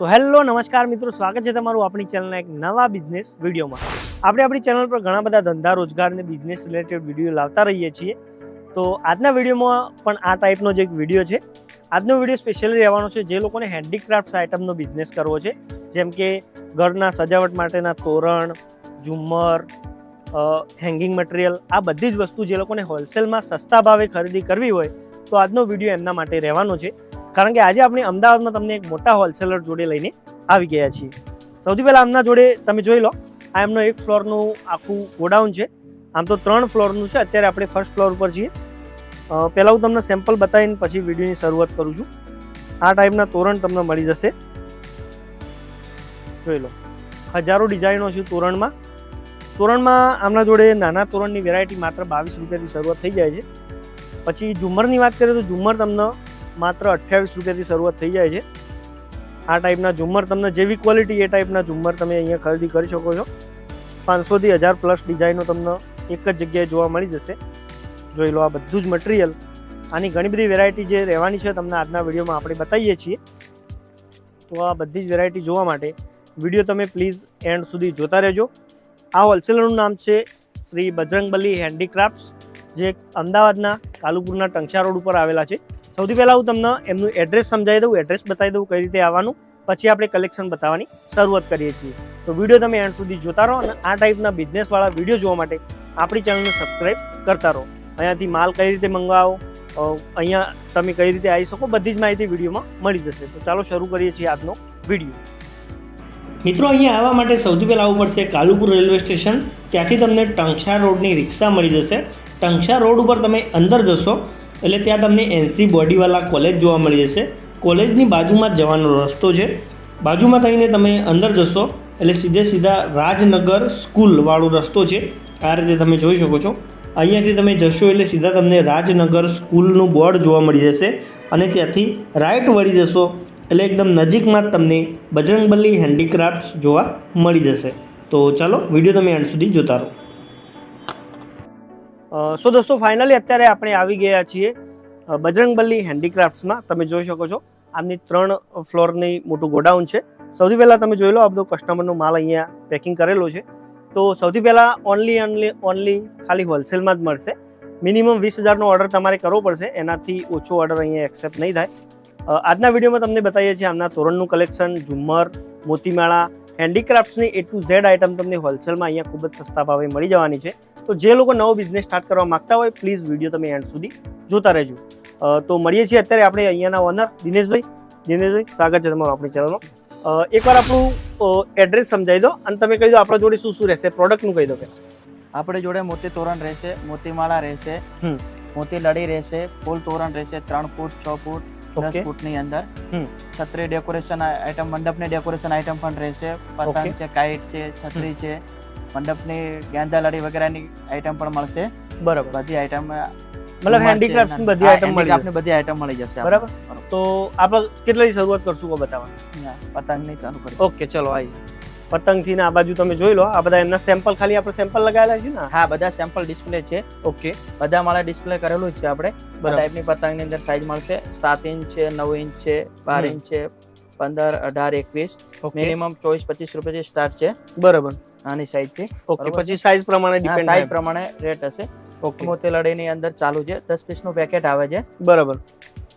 So hello, નમસ્કાર મિત્રો, સ્વાગત છે તમારું આપણી ચેનલના એક નવા બિઝનેસ વિડીયોમાં. આપણે આપણી ચેનલ પર ઘણા બધા ધંધા, રોજગાર અને બિઝનેસ રિલેટેડ વીડિયો લાવતા રહીએ છીએ. તો આજના વિડીયોમાં પણ આ ટાઈપનો જે એક વીડિયો છે. આજનો વીડિયો સ્પેશિયલી રહેવાનો છે જે લોકોને હેન્ડીક્રાફ્ટ આઇટમનો બિઝનેસ કરવો છે. જેમ કે ઘરના સજાવટ માટેના તોરણ, ઝુમ્મર હેંગિંગ મટીરિયલ આ બધી જ વસ્તુ જે લોકોને હોલસેલમાં સસ્તા ભાવે ખરીદી કરવી હોય, તો આજનો વીડિયો એમના માટે રહેવાનો છે. કારણ કે આજે આપણે અમદાવાદમાં તમને એક મોટા હોલસેલર જોડે લઈને આવી ગયા છીએ. સૌથી પહેલાં આમના જોડે તમે જોઈ લો, આ એમનો એક ફ્લોરનું આખું ગોડાઉન છે. આમ તો ત્રણ ફ્લોરનું છે, અત્યારે આપણે ફર્સ્ટ ફ્લોર ઉપર છીએ. પહેલાં હું તમને સેમ્પલ બતાવીને પછી વિડીયોની શરૂઆત કરું છું. આ ટાઈપના તોરણ તમને મળી જશે. જોઈ લો, હજારો ડિઝાઇનો છે તોરણમાં. તોરણમાં આમના જોડે નાના તોરણની વેરાયટી માત્ર બાવીસ રૂપિયાથી શરૂઆત થઈ જાય છે. પછી ઝુમ્મરની વાત કરીએ તો ઝુમ્મર તમને માત્ર અઠ્યાવીસ રૂપિયાથી શરૂઆત થઈ જાય છે. આ ટાઈપના ઝુમ્મર તમને જેવી ક્વોલિટી એ ટાઈપના ઝુમ્મર તમે અહીંયા ખરીદી કરી શકો છો. પાંચસોથી હજાર પ્લસ ડિઝાઇનો તમને એક જ જગ્યાએ જોવા મળી જશે. જોઈ લો આ બધું જ મટીરિયલ આની ઘણી બધી વેરાયટી જે રહેવાની છે તમને આજના વિડીયોમાં આપણે બતાવીએ છીએ. તો આ બધી જ વેરાયટી જોવા માટે વીડિયો તમે પ્લીઝ એન્ડ સુધી જોતા રહેજો. આ હોલસેલરનું નામ છે શ્રી બજરંગબલી હેન્ડીક્રાફ્ટ્સ જે અમદાવાદના કાલુપુરના ટંકશા રોડ ઉપર આવેલા છે. સૌથી પહેલાં હું તમને એમનું એડ્રેસ સમજાવી દઉં એડ્રેસ બતાવી દઉં કઈ રીતે આવવાનું. પછી આપણે કલેક્શન બતાવવાની શરૂઆત કરીએ છીએ. તો વીડિયો તમે એન્ડ સુધી જોતા રહો અને આ ટાઈપના બિઝનેસવાળા વીડિયો જોવા માટે આપણી ચેનલને સબસ્ક્રાઈબ કરતા રહો. અહીંયાથી માલ કઈ રીતે મંગાવો અહીંયા તમે કઈ રીતે આવી શકો, બધી જ માહિતી વિડીયોમાં મળી જશે. તો ચાલો શરૂ કરીએ છીએ આજનો વીડિયો મિત્રો, અહીંયા આવવા માટે સૌથી પહેલાં આવવું પડશે કાલુપુર રેલવે સ્ટેશન. ત્યાંથી તમને ટંકશા રોડની રિક્ષા મળી જશે. ટંકશા રોડ ઉપર તમે અંદર જશો એટલે ત્યાં તમને એનસી બોડીવાલા કોલેજ જોવા મળી જશે. કોલેજની બાજુમાં જવાનો રસ્તો છે. બાજુમાં થઈને તમે અંદર જશો, એટલે સીધે સીધા રાજનગર સ્કૂલવાળો રસ્તો છે. આ રીતે તમે જોઈ શકો છો. અહીંયાથી તમે જશો એટલે સીધા તમને રાજનગર સ્કૂલનું બોર્ડ જોવા મળી જશે અને ત્યાંથી રાઈટ વળી જશો, એટલે એકદમ નજીકમાં જ તમને બજરંગબલી હેન્ડીક્રાફ્ટ્સ જોવા મળી જશે. તો ચાલો, વીડિયો તમે એન્ડ સુધી જોતા રહો. સો દોસ્તો ફાઇનલી અત્યારે આપણે આવી ગયા છીએ બજરંગબલી હેન્ડીક્રાફ્ટ્સમાં તમે જોઈ શકો છો આમની ત્રણ ફ્લોરની મોટું ગોડાઉન છે. સૌથી પહેલાં તમે જોઈ લો આ બધો કસ્ટમરનો માલ અહીંયા પેકિંગ કરેલો છે. તો સૌથી પહેલાં ઓનલી ઓનલી ઓનલી ખાલી હોલસેલમાં જ મળશે. મિનિમમ વીસ હજારનો ઓર્ડર તમારે કરવો પડશે. એનાથી ઓછો ઓર્ડર અહીંયા એક્સેપ્ટ નહીં થાય. આજના વિડીયોમાં તમને બતાવીએ છીએ આમના તોરણનું કલેક્શન ઝુમ્મર, મોતીમાળા. હેન્ડીક્રાફ્ટ્સની એ ટુ ઝેડ આઇટમ તમને હોલસેલમાં અહીંયા ખૂબ જ સસ્તા ભાવે મળી જવાની છે. તો જે લોકો નવો બિઝનેસ સ્ટાર્ટ કરવા માંગતા હોય પ્લીઝ વીડિયો તમે એન્ડ સુધી જોતા રહેજો. તો મળીએ છીએ અત્યારે આપણે અહીંયાના ઓનર દિનેશભાઈ. દિનેશભાઈ સ્વાગત છે તમારું આપણી ચેનલમાં એકવાર આપણું એડ્રેસ સમજાવી દો અને તમે કહી દો આપણા જોડે શું શું રહેશે પ્રોડક્ટનું કહી દો કે. આપણે જોડે મોતી તોરણ રહેશે મોતીમાળા રહેશે મોતી લડી રહેશે ફૂલ તોરણ રહેશે ત્રણ ફૂટ છ ફૂટ દસ ફૂટની અંદર. છત્રી ડેકોરેશન આઈટમ મંડપની ડેકોરેશન આઈટમ પણ રહેશે. પતંગ છે કાઈટ છે છત્રી છે. મંડપની ગેંદા લડી વગેરેની આઈટમ પણ મળશે. બરાબર. બધી આઈટમ મતલબ હેન્ડીક્રાફ્ટ બધી આઈટમ મળી આપને બધી આઈટમ મળી જશે બરાબર. તો આપણે કેટલી શરૂઆત કરશું કો બતાવવા પતંગની ચાલુ કરી ઓકે ચલો આવી પતંગથી ને આ બાજુ તમે જોઈ લો આ બધા એમના સેમ્પલ ખાલી આપણે સેમ્પલ લગાવેલા છે ને? હા બધા સેમ્પલ ડિસ્પ્લે છે. ઓકે. બધા માળા ડિસ્પ્લે કરેલું છે આપણે. બધા બરાબર. ટાઈપની પતંગની અંદર સાઈઝ મળશે. સાત ઇંચ છે નવ ઇંચ છે બાર. ઇંચ છે પંદર અઢાર એકવીસ. મિનિમમ ચોવીસ પચીસ રૂપિયાથી સ્ટાર્ટ છે. બરાબર. નાની સાઈઝ છે. ઓકે પછી સાઈઝ પ્રમાણે સાઈઝ પ્રમાણે રેટ હશે. ઓકે મોતી લડીની અંદર ચાલુ છે. દસ પીસનું પેકેટ આવે છે. બરાબર.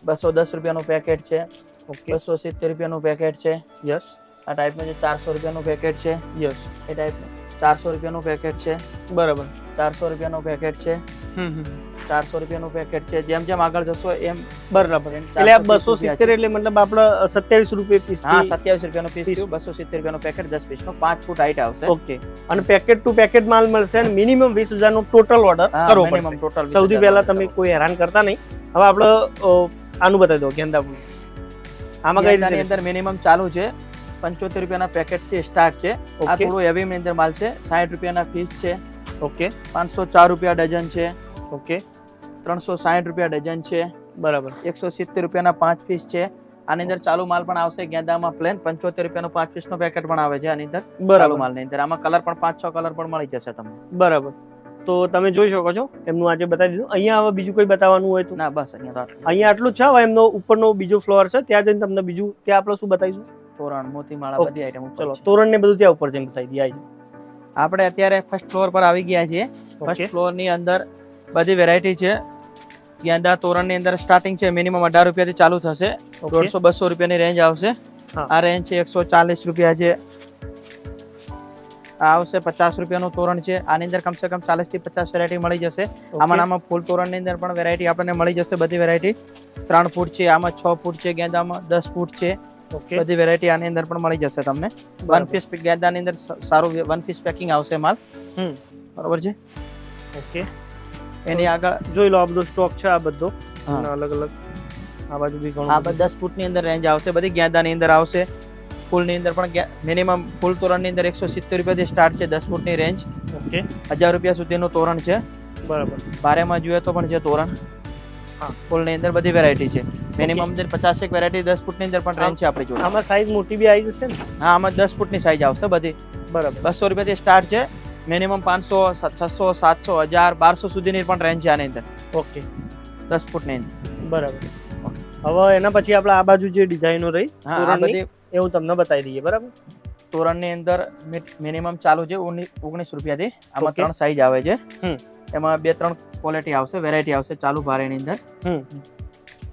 બસો દસ રૂપિયાનું પેકેટ છે. ઓકે બસો સિત્તેર રૂપિયાનું પેકેટ છે. યસ આ ટાઈપનું જે ચારસો રૂપિયાનું પેકેટ છે. યસ એ ટાઈપનું ચારસો રૂપિયાનું પેકેટ છે. બરાબર. ચારસો રૂપિયાનું પેકેટ છે. હમ હમ. ચારસો રૂપિયાનું પેકેટ છે. જેમ જેમ આગળ જશો એમ બરાબર એટલે આ 430 બસો રૂપિયા સિત્તેર એટલે મતલબ આપણે સત્યાવીસ રૂપિયા પીસ હા સત્યાવીસ રૂપિયાનું પીસ. થયું. બસો સિત્તેર રૂપિયાનું પેકેટ દસ પીસનું પાંચ ફૂટ હાઈટ આવશે. ઓકે અને પેકેટ ટુ પેકેટ માલ મળશે અને મિનિમમ વીસ હજારનો ટોટલ ઓર્ડર કરવો પડશે. 20,000 સૌથી પહેલા તમે કોઈ હેરાન કરતા નહીં. હવે આપણે આનું બતાવી દો ગેંદા ફૂલ આમાં કઈ અંદર મિનિમમ ચાલુ છે. પંચોતેર રૂપિયાના પેકેટથી સ્ટાર્ટ છે. આ થોડું હેવી ની અંદર માલ છે. સાઠ રૂપિયાના ફીસ છે. ઓકે પાંચસો ચાર રૂપિયા ડઝન છે. ઓકે ત્રણસો સાઠ રૂપિયા ડઝન છે. બરાબર. એકસો સિત્તેર રૂપિયાના પાંચ પીસ છે. આની અંદર ચાલુ માલ પણ આવશે ગેંદામાં પ્લેન પંચોતેર રૂપિયાનું પાંચ પીસ નો પેકેટ પણ આવે છે આની અંદર. ચાલુ માલ માલની અંદર. આમાં કલર પણ પાંચ છ કલર પણ મળી જશે તમને. બરાબર. તો તમે જોઈ શકો છો. એમનું આજે બતાવી દીધું. અહીંયા હવે બીજું કોઈ બતાવવાનું હોય તો? ના બસ અહીંયા અહીંયા આટલું જ છે. હવે એમનો ઉપરનો બીજો ફ્લોર છે. ત્યાં જઈને તમને બીજું ત્યાં આપણે શું બતાવીશું? તોરણ મોતીમાળા માળા બધી આઈટમ ચલો તોરણ ને બધું ત્યાં ઉપર જઈને બતાવી દઈએ. આપણે અત્યારે ફર્સ્ટ ફ્લોર પર આવી ગયા છીએ. ફર્સ્ટ ફ્લોરની અંદર બધી વેરાયટી છે. ગેંદા તોરણની અંદર સ્ટાર્ટિંગ છે મિનિમમ અઢાર રૂપિયાથી ચાલુ થશે. દોઢસો બસો રૂપિયાની રેન્જ આવશે. આ રેન્જ છે એકસો ચાલીસ રૂપિયા છે આ આવશે પચાસ રૂપિયાનું તોરણ છે. આની અંદર કમસે કમ ચાલીસથી પચાસ વેરાયટી મળી જશે. આમાં આમાં ફૂલ તોરણની અંદર પણ વેરાયટી આપણને મળી જશે બધી વેરાયટી ત્રણ ફૂટ છે આમાં છ ફૂટ છે ગેંદામાં દસ ફૂટ છે. બધી વેરાયટી આની અંદર પણ મળી જશે તમને. વન પીસ ગેંદાની અંદર સારું વન પીસ પેકિંગ આવશે માલ. હમ. બરોબર છે? ઓકે એની આગળ જોઈ લો આ બધો સ્ટોક છે આ બધો. અલગ અલગ આ બાજુ બી આ ઘણું બધા દસ ફૂટની અંદર રેન્જ આવશે બધી ગેંદાની અંદર આવશે. ફૂલની અંદર પણ મિનિમમ ફૂલ તોરણની અંદર એકસો સિત્તેર રૂપિયાથી સ્ટાર્ટ છે દસ ફૂટની રેન્જ ઓકે. હજાર રૂપિયા સુધીનું તોરણ છે. બરાબર. બારેમાં જોઈએ તો પણ છે તોરણ. હા. ફૂલની અંદર બધી વેરાયટી છે. મિનિમમ અંદર પચાસેક વેરાયટી દસ ફૂટની અંદર પણ રેન્જ છે આપણી જોડે. આમાં સાઈઝ મોટી બી આવી જશે ને? હા આમાં દસ ફૂટની સાઈઝ આવશે બધી. બરાબર. બસો રૂપિયાથી સ્ટાર્ટ છે. મિનિમમ પાંચસો છસો સાતસો હજાર બારસો સુધીની પણ રેન્જ છે આની અંદર. ઓકે દસ ફૂટની અંદર. બરાબર. હવે એના પછી આપણે આ બાજુ જે ડિઝાઇનો રહી હા બધી એ હું તમને બતાવી દઈએ બરાબર? તોરણની અંદર મિનિમમ ચાલુ છે ઓગણીસ રૂપિયાથી. આમાં ત્રણ સાઈઝ આવે છે. હમ. એમાં બે ત્રણ ક્વોલિટી આવશે વેરાયટી આવશે ચાલુ ભારેની અંદર. હમ.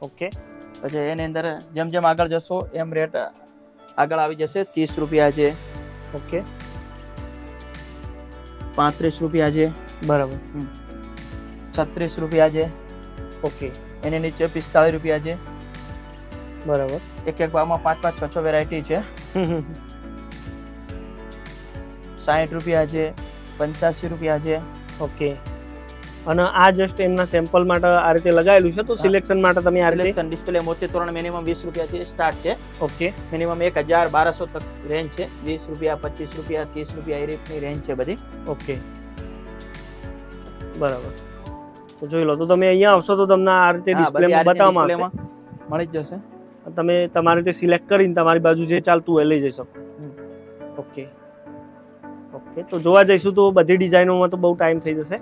ઓકે પછી એની અંદર જેમ જેમ આગળ જશો એમ રેટ આગળ આવી જશે ત્રીસ રૂપિયા છે. ઓકે પાંત્રીસ રૂપિયા છે. બરાબર. છત્રીસ રૂપિયા છે. ઓકે. એની નીચે પિસ્તાળીસ રૂપિયા છે. બરાબર. એક એક ભાવમાં પાંચ પાંચ છ છ વેરાયટી છે. સાઠ રૂપિયા છે. પંચ્યાસી રૂપિયા છે. ઓકે. અને આ જસ્ટ એમના સેમ્પલ માટે આ રીતે લગાવેલું છે તો સિલેક્શન માટે તમે આ રીતે ડિસ્પ્લે મોતે તોરણ મિનિમમ વીસ રૂપિયાથી સ્ટાર્ટ છે. ઓકે મિનિમમ એક હજાર બારસો તક રેન્જ છે. વીસ રૂપિયા પચીસ રૂપિયા ત્રીસ રૂપિયા એ રીતની રેન્જ છે બધી. ઓકે બરાબર. તો જોઈ લો તો તમે અહીંયા આવશો તો તમને આ રીતે ડિસ્પ્લેમાં બતાવવામાં આવશે. મળી જ જશે. તમે તમારી રીતે સિલેક્ટ કરીને તમારી બાજુ જે ચાલતું હોય એ લઈ જઈ શકો. ઓકે ઓકે તો જોવા જઈશું તો બધી ડિઝાઇનોમાં તો બહુ ટાઈમ થઈ જશે.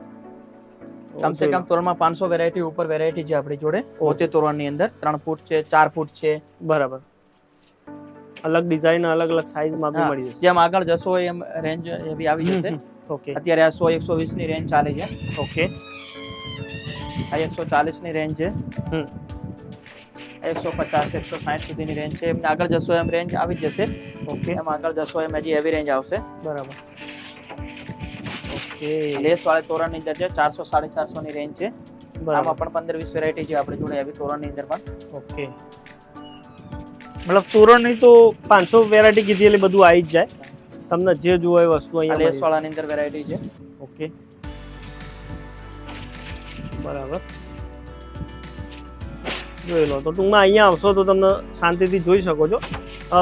તો કમસે જોઈ કમ તોરણમાં પાંચસો વેરાયટી ઉપર વેરાયટી છે આપણી જોડે. મોતી તોરણની અંદર ત્રણ ફૂટ છે ચાર ફૂટ છે. લો. બરાબર. અલગ ડિઝાઇન અલગ અલગ સાઈઝમાં બી હા. મળી જશે. જેમ આગળ જશો એમ રેન્જ એવી આવી જશે. હમ, હમ. ઓકે. અત્યારે આ સો એકસો વીસની રેન્જ ચાલે છે. ઓકે. આ એકસો ચાલીસની રેન્જ છે. હમ. એકસો પચાસ એકસો સાઠ સુધીની રેન્જ છે. એમ આગળ જશો એમ રેન્જ આવી જ જશે. ઓકે. એમ આગળ જશો એમ હજી એવી રેન્જ આવશે. બરાબર. ઓકે લેસ વાળી તોરણની અંદર છે ચારસો સાડી ચારસો ની રેન્જ છે. બરાબર. આમાં પણ પંદર વીસ વેરાયટી છે આપણી જોડે આવી તોરણની અંદર પણ. ઓકે. મતલબ તોરણની તો પાંચસો વેરાયટી કીધી એટલે બધું આવી જ જાય. તમને જે જોવો એ વસ્તુ અહીંયા લેસ મળી વાળા ની અંદર વેરાયટી છે. ઓકે. બરાબર. જોઈ લો તો ટૂંકમાં અહીંયા આવશો તો તમને શાંતિથી જોઈ શકો છો.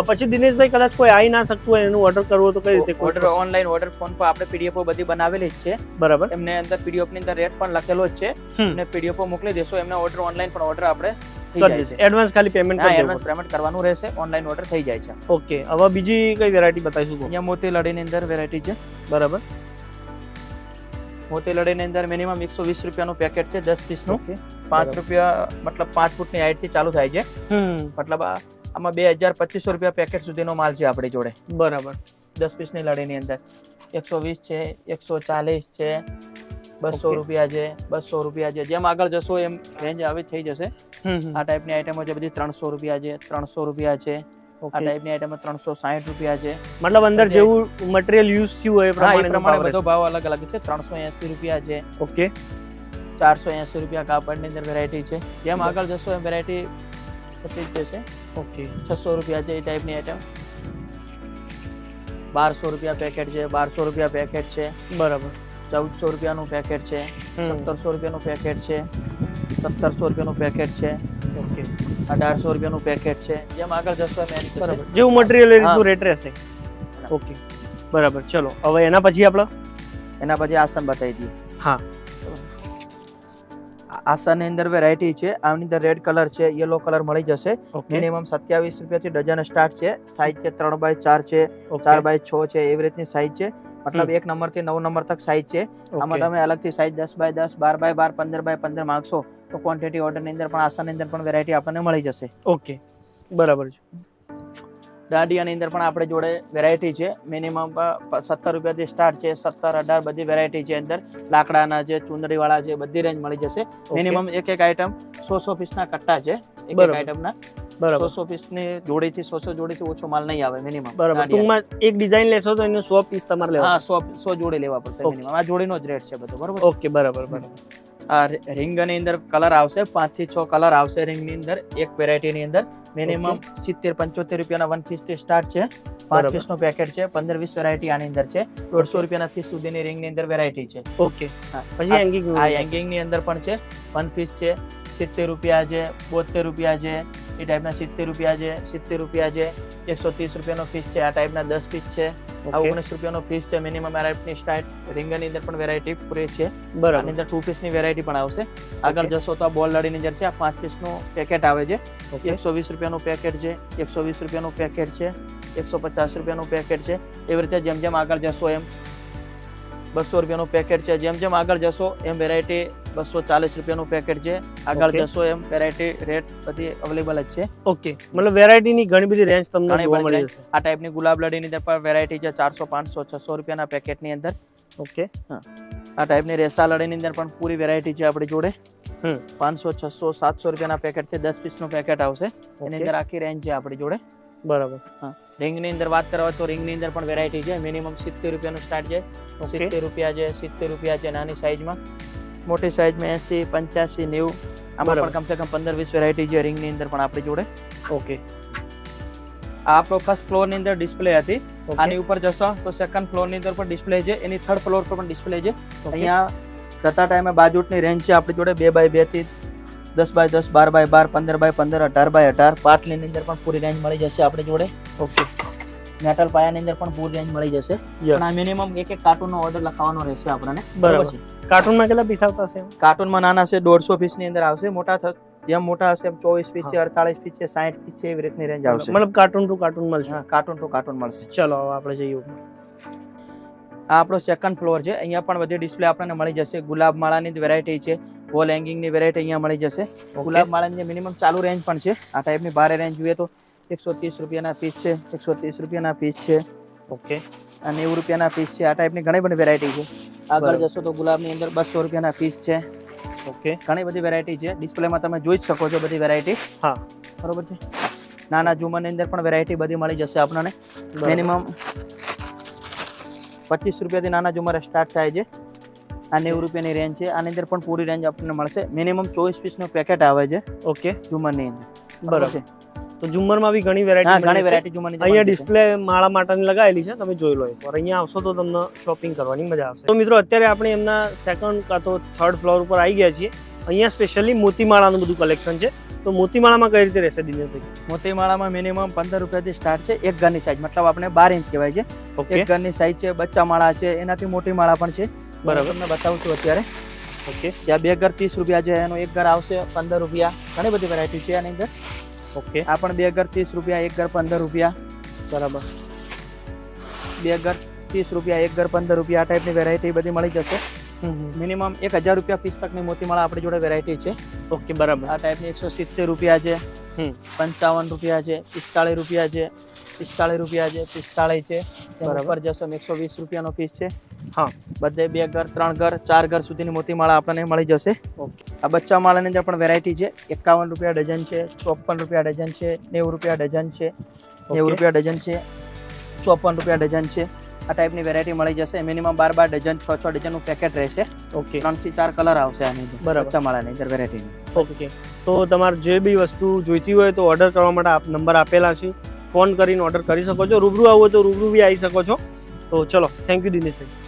પછી દિનેશભાઈ કદાચ કોઈ આવી ના શકતું હોય એનું ઓર્ડર કરવો તો કઈ રીતે ઓર્ડર ઓનલાઈન ઓર્ડર ફોન પર આપણે પીડીએફ બધી બનાવેલી જ છે. બરાબર. એમને અંદર પીડીએફની અંદર રેટ પણ લખેલો જ છે. અને પીડીએફ મોકલી દેશો એમને ઓર્ડર ઓનલાઈન પણ ઓર્ડર આપણે એડવાન્સ ખાલી પેમેન્ટ કરી એડવાન્સ પેમેન્ટ કરવાનું રહેશે ઓનલાઈન ઓર્ડર થઈ જાય છે. ઓકે હવે બીજી કઈ વેરાયટી બતાવીશું અહીંયા મોતી લડીની અંદર વેરાયટી છે. બરાબર. મોતી લડીની અંદર મિનિમમ એકસો વીસ રૂપિયાનું પેકેટ છે દસ પીસનું પાંચ. રૂપિયા મતલબ પાંચ ફૂટની હાઈટથી ચાલુ થાય છે. મતલબ આ- આમાં બે હજાર પચીસો રૂપિયા પેકેટ સુધીનો માલ છે આપણી જોડે. બરાબર. દસ પીસની લડીની અંદર. એકસો વીસ છે એકસો ચાલીસ છે બસો રૂપિયા છે બસો રૂપિયા છે. જેમ આગળ જશો એમ રેન્જ આવી થઈ જશે. આ ટાઈપની આઈટમો છે બધી ત્રણસો રૂપિયા છે ત્રણસો રૂપિયા છે. આ ટાઈપની આઈટમો ત્રણસો સાહીઠ રૂપિયા છે. મતલબ અંદર જેવું મટીરિયલ યુઝ થયું હોય એ પ્રમાણે પ્રમાણે બધો ભાવ અલગ અલગ છે. ત્રણસો એસી રૂપિયા છે. ઓકે. ચારસો એસી રૂપિયા કાપડની અંદર વેરાયટી છે. જેમ આગળ જશો એમ વેરાયટી થતી જશે. ઓકે. છસો રૂપિયા છે એ ટાઈપની આઈટમ બારસો રૂપિયા પેકેટ છે બારસો રૂપિયા પેકેટ છે. બરાબર. ચૌદસો રૂપિયાનું પેકેટ છે સત્તરસો રૂપિયાનું પેકેટ છે સત્તરસો રૂપિયાનું પેકેટ છે. ઓકે. અઢારસો રૂપિયાનું પેકેટ છે. જેમ આગળ જશો એમ બરાબર. જેવું મટીરિયલ એ રીતનું રેટ રહેશે. ઓકે. બરાબર. ચલો. હવે એના પછી આપણે એના પછી આસન બતાવી દઈએ. હા. આ આસનની અંદર વેરાયટી છે. આની અંદર રેડ કલર છે યલો કલર મળી જશે. મિનિમમ સત્યાવીસ રૂપિયાથી ડઝન સ્ટાર્ટ છે. સાઈઝ છે ત્રણ બાય ચાર છે ચાર બાય છ છે એવી રીતની સાઈઝ છે. મતલબ એક નંબરથી નવ નંબર તક સાઈઝ છે. આમાં તમે અલગથી સાઈઝ દસ બાય દસ બાર બાય બાર પંદર બાય પંદર માંગશો તો ક્વોન્ટિટી ઓર્ડરની અંદર પણ આસાની અંદર પણ વેરાયટી આપણને મળી જશે. ઓકે બરાબર છે. દાંડિયાની અંદર પણ આપણે જોડે વેરાયટી છે. મિનિમમ સત્તર રૂપિયાથી સ્ટાર્ટ છે. સત્તર અઢાર બધી વેરાયટી છે અંદર. લાકડાના છે ચુંદડીવાળા છે બધી રેન્જ મળી જશે. મિનિમમ એક એક આઈટમ સો સો પીસના કટ્ટા છે. એક એક બરાબર. આઈટમના બરાબર. સો પીસની જોડીથી સો સો જોડીથી ઓછો માલ નહીં આવે મિનિમમ બરાબર. ટૂંકમાં એક ડિઝાઇન લેશો તો એનું સો પીસ તમારે લેવા હા સો સો જોડી લેવા પડશે મિનિમમ આ જોડીનો જ રેટ છે બધો બરાબર? ઓકે બરાબર બરાબર. આ રિંગની અંદર કલર આવશે. પાંચથી છ કલર આવશે રિંગની અંદર. એક વેરાયટીની અંદર. મિનિમમ સિત્તેર પંચોતેર રૂપિયાના વન પીસથી સ્ટાર્ટ છે. પાંચ પીસનું પીસનું પેકેટ છે. પંદર વીસ વેરાયટી આની અંદર છે. દોઢસો રૂપિયાના પીસ સુધીની રિંગની અંદર વેરાયટી છે. ઓકે પછી હેંગિંગ આ હેંગિંગની અંદર પણ છે. વન પીસ છે. સિત્તેર રૂપિયા છે બોતેર રૂપિયા છે. એ ટાઈપના સિત્તેર રૂપિયા છે સિત્તેર રૂપિયા છે એકસો ત્રીસ રૂપિયાનો ફીસ છે આ ટાઈપના દસ પીસ છે. આ ઓગણીસ રૂપિયાનો ફીસ છે મિનિમમ ટાઈપની સ્ટાર્ટ રિંગની અંદર પણ વેરાયટી પૂરી છે. આની અંદર ટુ પીસની વેરાયટી પણ આવશે. આગળ જશો તો આ બોલ લડીની અંદર છે આ પાંચ પીસનું પેકેટ આવે છે. એકસો વીસ રૂપિયાનું પેકેટ છે એકસો વીસ રૂપિયાનું પેકેટ છે એકસો પચાસ રૂપિયાનું પેકેટ છે. એવી રીતે જેમ જેમ આગળ જશો એમ બસો રૂપિયાનું પેકેટ છે જેમ જેમ આગળ જશો એમ વેરાયટી બસો ચાલીસ રૂપિયાનું પેકેટ છે. આગળ જશો એમ વેરાયટી રેટ બધી અવેલેબલ જ છે. ઓકે મતલબ વેરાયટીની ઘણી બધી રેન્જ તમને જોવા મળી જશે. આ ટાઈપની ગુલાબ લડીની પણ વેરાયટી છે ચારસો પાંચસો છસો રૂપિયાના પેકેટની અંદર. ઓકે આ ટાઈપની રેસા લડીની અંદર પણ પૂરી વેરાયટી છે આપણી જોડે. પાંચસો છસો સાતસો રૂપિયાના પેકેટ છે. દસ પીસનું પેકેટ આવશે. એની અંદર આખી રેન્જ છે આપણી જોડે. બરાબર. રિંગની અંદર વાત કરવા તો રિંગની અંદર પણ વેરાયટી છે. મિનિમમ સિત્તેર રૂપિયાનું સ્ટાર્ટ છે. સિત્તેર રૂપિયા છે સિત્તેર રૂપિયા છે નાની સાઈઝમાં મોટી સાઈઝમાં એસી પંચ્યાસી નેવું. આમાં. પણ કમસે કમ પંદર વીસ વેરાયટી છે રિંગની અંદર પણ આપણી જોડે. ઓકે. આ આપણો ફર્સ્ટ ફ્લોરની અંદર ડિસ્પ્લે હતી. આની ઉપર જશો તો સેકન્ડ ફ્લોરની અંદર પણ ડિસ્પ્લે છે. એની થર્ડ ફ્લોર પર પણ ડિસ્પ્લે છે. અહીંયા જતા ટાઈમે બાજુટની રેન્જ છે આપણી જોડે બે બાય બેથી દસ બાય દસ બાર બાય બાર પંદર બાય પંદર અઢાર બાય અઢાર. પાટલીની અંદર પણ પૂરી રેન્જ મળી જશે આપણી જોડે. ઓકે. મેટલ પાયાની અંદર પણ પૂર રેન્જ મળી જશે. પણ આ મિનિમમ એક એક કાર્ટૂનનો ઓર્ડર લખાવવાનો રહેશે આપણને. બરાબર. છે? કાર્ટૂનમાં કેટલા પીસ આવતા હશે? કાર્ટૂનમાં નાના છે દોઢસો પીસની અંદર આવશે. મોટા જેમ મોટા હશે એમ ચોવીસ પીસ છે અડતાલીસ પીસ છે સાઠ પીસ છે એવી રીતની રેન્જ આવશે. મતલબ કાર્ટૂન ટુ કાર્ટૂન મળશે. કાર્ટૂન ટુ કાર્ટૂન મળશે. ચલો આપણે જઈએ આ આપણો સેકન્ડ ફ્લોર છે. અહીંયા પણ બધી ડિસ્પ્લે આપણને મળી જશે. ગુલાબ માળાની વેરાયટી છે. વોલ હેંગિંગની વેરાયટી અહીંયા મળી જશે. ગુલાબ માળાની મિનિમમ ચાલુ રેન્જ પણ છે આ ટાઈપની ભારે રેન્જ જોઈએ તો એકસો ત્રીસ રૂપિયાના પીસ છે. એકસો ત્રીસ રૂપિયાના પીસ છે. ઓકે. આ નેવું રૂપિયાના પીસ છે. આ ટાઈપની ઘણી બધી વેરાયટી છે. આગળ જશો તો ગુલાબની અંદર બસો રૂપિયાના પીસ છે. ઓકે. ઘણી બધી વેરાયટી છે. ડિસ્પ્લેમાં તમે જોઈ જ શકો છો બધી વેરાયટી હા. બરોબર છે? નાના ઝુમરની અંદર પણ વેરાયટી બધી મળી જશે આપણને. મિનિમમ પચીસ રૂપિયાથી નાના ઝુમર સ્ટાર્ટ થાય છે. આ નેવું રૂપિયાની રેન્જ છે. આની અંદર પણ પૂરી રેન્જ આપણને મળશે. મિનિમમ ચોવીસ પીસનું પેકેટ આવે છે. ઓકે. ઝુમરની અંદર. બરાબર. છે? તો ઝુમ્મરમાં બી ઘણી વેરાયટી ઘણી વેરાયટી અંદર અહીંયા. ડિસ્પ્લે માળા માટાની લગાવેલી છે તમે જોઈ લો એકવાર અહીંયા આવશો તો તમને શોપિંગ કરવાની મજા આવશે. તો મિત્રો અત્યારે આપણે એમના સેકન્ડ કાં તો થર્ડ ફ્લોર ઉપર આવી ગયા છીએ. અહીંયા સ્પેશિયલી મોતીમાળાનું બધું કલેક્શન છે. તો મોતીમાળામાં કઈ રીતે રહેશે દિનેશભાઈ મોતી માળામાં મિનિમમ પંદર રૂપિયાથી સ્ટાર્ટ છે એક ઘરની સાઈઝ મતલબ આપણે બાર ઇંચ કહેવાય છે. એક ઘરની સાઈઝ છે બચ્ચા માળા છે એનાથી મોટી માળા પણ છે. બરાબર. તમને બતાવું છું અત્યારે. ઓકે. ત્યાં બે ઘર ત્રીસ રૂપિયા છે એનું એક ઘર આવશે પંદર રૂપિયા. ઘણી બધી વેરાયટી છે આની અંદર. ઓકે. આ પણ બે ઘર ત્રીસ રૂપિયા એક ઘર પંદર રૂપિયા. બરાબર. બે ઘર ત્રીસ રૂપિયા એક ઘર પંદર રૂપિયા આ ટાઈપની વેરાયટી બધી મળી જશે. મિનિમમ એક હજાર રૂપિયા પીસ તકની મોતીમાળા આપણી જોડે વેરાયટી છે. ઓકે બરાબર. આ ટાઈપની એકસો સિત્તેર રૂપિયા છે. પંચાવન રૂપિયા છે પિસ્તાળીસ રૂપિયા છે પિસ્તાળીસ રૂપિયા છે પિસ્તાળીસ છે. બરાબર. જશો એકસો વીસ રૂપિયાનો પીસ છે. હા બધે બે ઘર ત્રણ ઘર ચાર ઘર સુધીની મોતી માળા આપણને મળી જશે. ઓકે. આ બચ્ચા માળાની અંદર પણ વેરાયટી છે. એકાવન રૂપિયા ડઝન છે ચોપન રૂપિયા ડઝન છે નેવું રૂપિયા ડઝન છે નેવું રૂપિયા ડઝન છે ચોપન રૂપિયા ડઝન છે. આ ટાઈપની વેરાયટી મળી જશે. મિનિમમ બાર બાર ડઝન છ છ ડઝનનું પેકેટ રહેશે. ઓકે. ત્રણથી ચાર કલર આવશે આની અંદર બરાબર. બચ્ચા માળાની અંદર વેરાયટીની ઓકે. તો તમારે જે બી વસ્તુ જોઈતી હોય તો ઓર્ડર કરવા માટે આપ નંબર આપેલા છે. ફોન કરીને ઓર્ડર કરી શકો છો. રૂબરૂ આવો હોય તો રૂબરૂ બી આવી શકો છો. તો ચલો થેન્ક યુ દિનેશભાઈ.